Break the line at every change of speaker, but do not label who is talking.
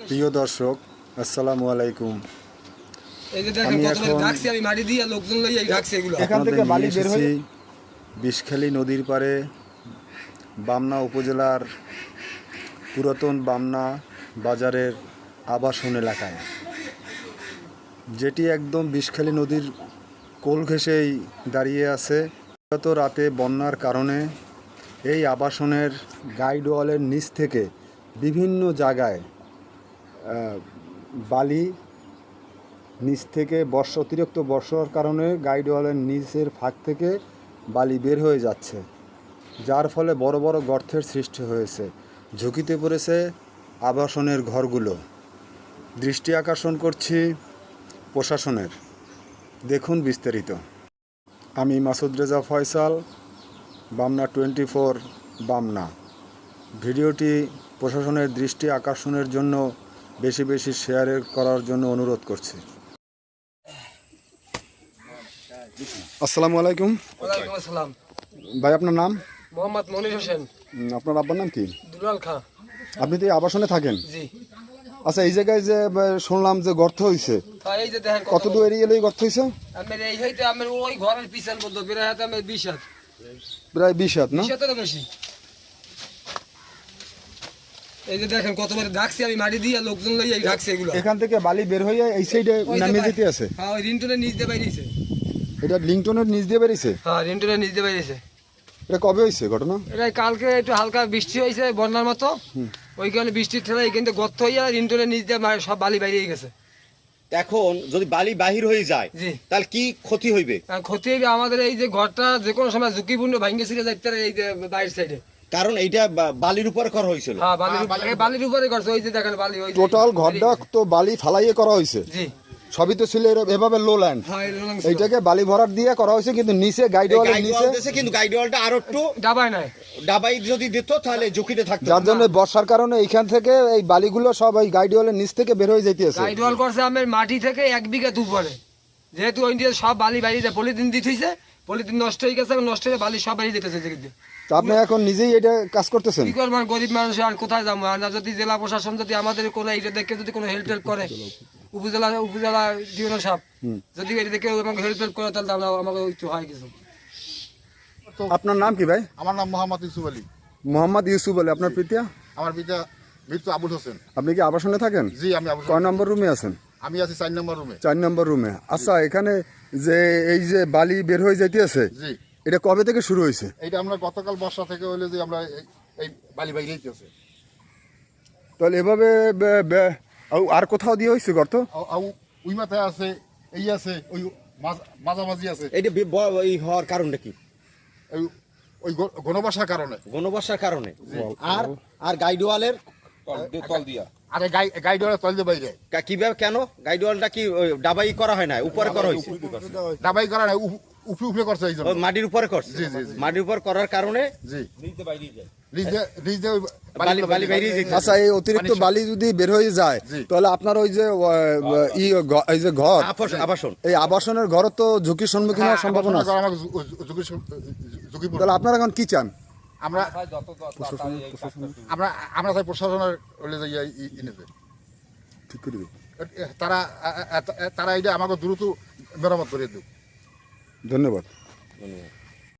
প্রিয় দর্শক আসসালামু আলাইকুম।
এই যে দেখেন
আমি
কত বড়
এখন-
ঢাকছি আমি মাটি দিয়ে লোকজন লইয়া ঢাকছে এগুলো।
এখান থেকে বালি বের
এসেছি বিষখালী নদীর পারে বামনা উপজেলার পুরাতন বামনা বাজারের আবাসন এলাকায়। যেটি একদম বিষখালী নদীর কোল ঘেঁষেই দাঁড়িয়ে আছে। গত রাতে বন্যার কারণে এই আবাসনের গাইড ওয়ালের নিচ থেকে বিভিন্ন জায়গায় বালি নিচ থেকে বর্ষা, অতিরিক্ত বর্ষার কারণে গাইড ওয়ালের নিচের ফাঁক থেকে বালি বের হয়ে যাচ্ছে, যার ফলে বড় বড় গর্তের সৃষ্টি হয়েছে। ঝুঁকিতে পড়েছে আবাসনের ঘরগুলো। দৃষ্টি আকর্ষণ করছি প্রশাসনের। দেখুন বিস্তারিত। আমি মাসুদ রেজা ফয়সাল, বামনা টোয়েন্টি ফোর বামনা। ভিডিওটি প্রশাসনের দৃষ্টি আকর্ষণের জন্য বেশি বেশি শেয়ার করার জন্য অনুরোধ করছি। আসসালামু আলাইকুম।
আসসালাম।
ভাই আপনার নাম?
মোহাম্মদ মনির হোসেন।
আপনার আব্বার নাম কি?
দুলাল খাঁ।
আপনি তো আবাসনে থাকেন?
জি।
আচ্ছা এই জায়গায় যে শুনলাম যে গর্ত হয়েছে
তা এই যে দেখেন
কত দূর এরিয়া এই গর্ত হয়েছে
আমার এই হইতে আমার ওই ঘরের পিছন বেড়ে হাতে আমার বিশ হাত।
প্রায় বিশ হাত না?
বিশ হাতেরও বেশি। এই যে দেখেন কত বড় ঢাকছি আমি মাটি দিয়ে লোকজন লইয়া ঢাকছে এগুলো।
এখান থেকে বালি বের হয়ে এই সাইডে নামে যেতে আছে?
হ্যাঁ ওই রিন্টুনের নিচ দিয়ে বাইরেছে
এটা লিংটনের নিচ দিয়ে বেরিয়েছে?
হ্যাঁ রিন্টুনের নিচ দিয়ে বাইরেছে
এটা কবে হয়েছে ঘটনা?
এটা কালকে একটু হালকা বৃষ্টি হয়েছে বন্যার মতো। ওই কারণে বৃষ্টির ঠেলা এখান থেকে গর্ত হইয়া রিন্টুনের নিচ দিয়ে সব বালি বাইরে গেছে।
এখন যদি বালি বাহির হয়ে যায়। তাহলে কি ক্ষতি হইবে?
আর ক্ষতি হইবে আমাদের এই যে ঘরটা যে কোনো সময় ঝুঁকিপূর্ণ ভাঙ্গে ছিঁড়ে যাইতে এই যে বাইরের সাইডে
কারণ এইটা বালির উপর করা হয়েছিল।
হ্যাঁ বালির উপরে এই বালির উপরে করছে ওই যে দেখেন বালি ওই যে-
টোটাল ঘরটা তো বালি ফালাইয়ে করা হয়েছে।
জি।
সবই তো ছিল এভাবে লো ল্যান্ড
হ্যাঁ
এইটাকে বালি ভরাট দিয়ে করা হয়েছে কিন্তু নিচে গাইড ওয়ালের নিচে
কিন্তু গাইড ওয়ালটা আরও একটু
ডাবায় নাই।
ডাবাই যদি দিত তাহলে ঝুঁকিতে থাকতো।
যার জন্য বর্ষার কারণে এইখান থেকে এই বালিগুলো সব এই গাইড ওয়ালের নিচ থেকে বের হয়ে যাইতেছে।
গাইড ওয়াল করছে আমার মাটি থেকে এক বিঘা দুপুরে যেহেতু ওই দিয়ে সব বালি বাইরে পলিথিন দিতেছে পলিথিন নষ্ট হয়ে গেছে নষ্ট হয়ে বালি সব বাইরে যেতেছে
আপনি এখন নিজেই এটা কাজ করতেছেন?
কি করব গরিব মানুষ আর কোথায় যাব? আর যদি জেলা প্রশাসন যদি আমাদের কোনো এইটা দেখে যদি কোনো হেল্প টেল্প করে উপজেলা উপজেলা ডিউনো সাহেব যদি এটা দেখে আমাকে হেল্প টেল্প করে তাহলে আমরা আমাকে একটু হয় কিছু
আপনার নাম কি ভাই?
আমার নাম মোহাম্মদ ইউসুফ আলী।
মোহাম্মদ ইউসুফ বলে আপনার পিতিয়া
আমার পিতা মৃত্যু আবুল হোসেন।
আপনি কি আবাসনে থাকেন?
জি আমি আবুল
কয় নম্বর রুমে আছেন?
আমি আছি চার নম্বর রুমে
চার নম্বর রুমে আচ্ছা এখানে যে এই যে বালি বের হয়ে যাইতেছে
জি।
এটা কবে থেকে শুরু হয়েছে
এটা আমরা গতকাল বর্ষা থেকে হইলে যে আমরা এই- বালি বাইরে আছে
তাহলে এভাবে আর কোথাও দিয়ে হয়েছে গর্ত?
উই মাথায় আছে এই আছে ওই মাঝ- মাঝামাঝি আছে।
এইটা ব- এই হওয়ার কারণটা কি?
ওই ওই ঘনবাসার কারণে।
গণবর্ষার কারণে। আর আর গাইড ওয়ালের
আরে গাই বাইরে
কীভাবে কেন? কি ডাবাই করা হয় না? উপরে করা হয়েছে?
দাবাই করা উপ- উপরে উপরে করছে এই জন্য।
মাটির উপরে করছে?
জি, জি।
মাটির উপর করার কারণে?
জি। নিজে নিজে
বালি বালি বাইরে যেতে
আচ্ছা এই অতিরিক্ত বালি যদি বের হয়ে যায়। তাহলে আপনার ওই যে ই এই যে ঘর
আবাসন আবাসন।
এই আবাসনের ঘর তো ঝুঁকির সম্মুখীন হওয়ার সম্ভাবনা আছে।
ঝুঁকি
তাহলে আপনারা এখন কি চান?
আমরা আমরা আমরা তাই প্রশাসনের হলে
ঠিক করে দেব।
তারা তারা এটা আমাকে দ্রুত মেরামত করে দেব
ধন্যবাদ।
ধন্যবাদ।